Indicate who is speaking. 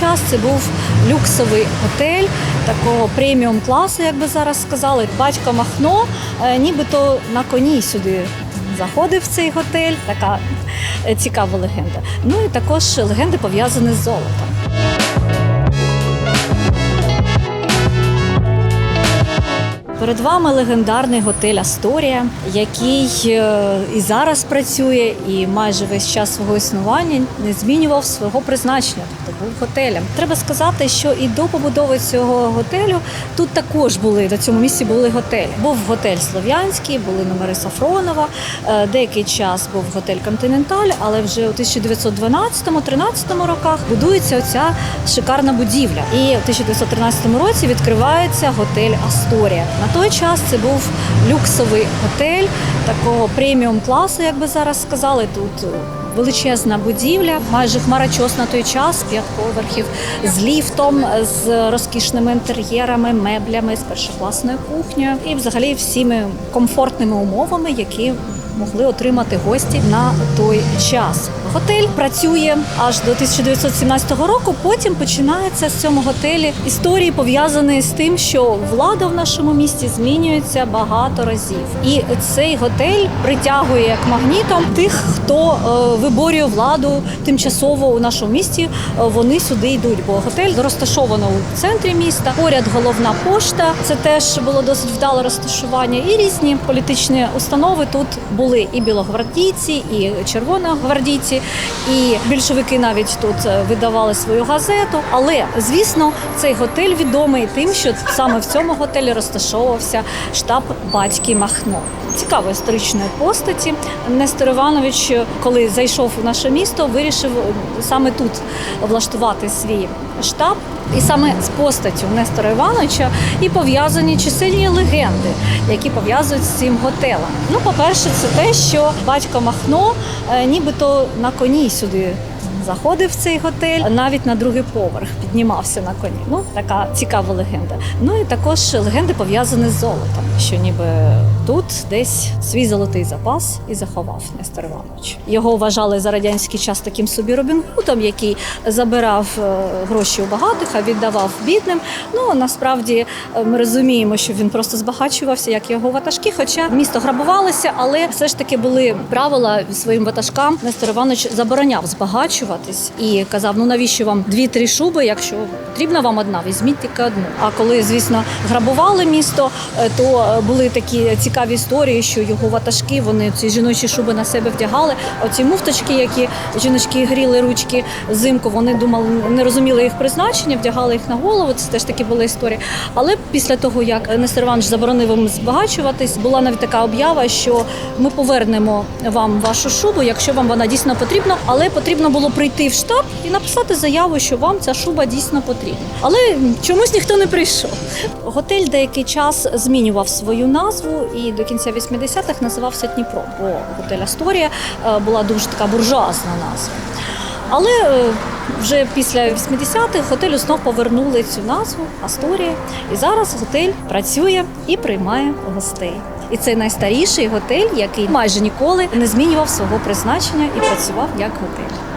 Speaker 1: час це був люксовий готель такого преміум класу, як би зараз сказали. Батько Махно е, нібито на коні сюди заходив в цей готель. Така е, цікава легенда. Ну і також легенди пов'язані з золотом. Перед вами легендарний готель Асторія, який е, і зараз працює, і майже весь час свого існування не змінював свого призначення, тобто був готелем. Треба сказати, що і до побудови цього готелю тут також були на цьому місці були готелі. Був готель Слов'янський, були номери Сафронова. е, Деякий час був готель Континенталь, але вже у 1912-13 роках будується оця шикарна будівля. І в 1913 році відкривається готель Асторія. Той час це був люксовий готель такого преміум класу, як би зараз сказали. Тут е, величезна будівля, майже хмарочос на той час, п'ять поверхів з ліфтом, з розкішними інтер'єрами, меблями, з першокласною кухнею і взагалі всіми комфортними умовами, які могли отримати гості на той час. Готель працює аж до 1917 року. Потім починається з цього готелі історії пов'язані з тим, що влада в нашому місті змінюється багато разів, і цей готель притягує як магнітом тих, хто е, виборює владу тимчасово у нашому місті. е, Вони сюди йдуть, бо готель розташовано у центрі міста. Поряд головна пошта. Це теж було досить вдале розташування. І різні політичні установи тут були і білогвардійці, і червоногвардійці, і більшовики навіть тут е, видавали свою газету. Але звісно, цей готель відомий тим, що саме в цьому готелі розташовувався штаб батьки Махно. Цікаво історичної постаті. Нестор Іванович, коли зайшов у наше місто, вирішив саме тут влаштувати свій штаб. І саме з постаттю Нестора Івановича і пов'язані чисельні легенди, які пов'язують з цим готелем. Ну, по-перше, це те, що батько Махно е, нібито на коні сюди заходив в цей готель, навіть на другий поверх піднімався на коні. Ну, така цікава легенда. Ну і також легенди пов'язані з золотом, що ніби тут десь свій золотий запас і заховав Нестор Іванович. Його вважали за радянський час таким собі Робін Гудом, який забирав е, гроші у багатих, а віддавав бідним. Ну насправді е, ми розуміємо, що він просто збагачувався, як його ватажки. Хоча місто грабувалося, але все ж таки були правила своїм ватажкам. Нестор Іванович забороняв збагачуватись і казав: ну навіщо вам дві-три шуби, якщо потрібна вам одна, візьміть тільки одну. А коли, звісно, грабували місто, е, то е, були такі цікаві історії, що його ватажки вони ці жіночі шуби на себе вдягали. Оці муфточки, які жіночки гріли ручки взимку, вони думали, не розуміли їх призначення, вдягали їх на голову. Це теж такі були історії. Але після того, як Нестор Іванович заборонив їм збагачуватись, була навіть така об'ява, що ми повернемо вам вашу шубу, якщо вам вона дійсно потрібна, але потрібно було прийти в штаб і написати заяву, що вам ця шуба дійсно потрібна. Але чомусь ніхто не прийшов. Готель деякий час змінював свою назву і до кінця 80-х називався Дніпро, бо готель Асторія е, була дуже така буржуазна назва. Але е, вже після 80-х готелю знов повернули цю назву Асторія. І зараз готель працює і приймає гостей. І це найстаріший готель, який майже ніколи не змінював свого призначення і працював як готель.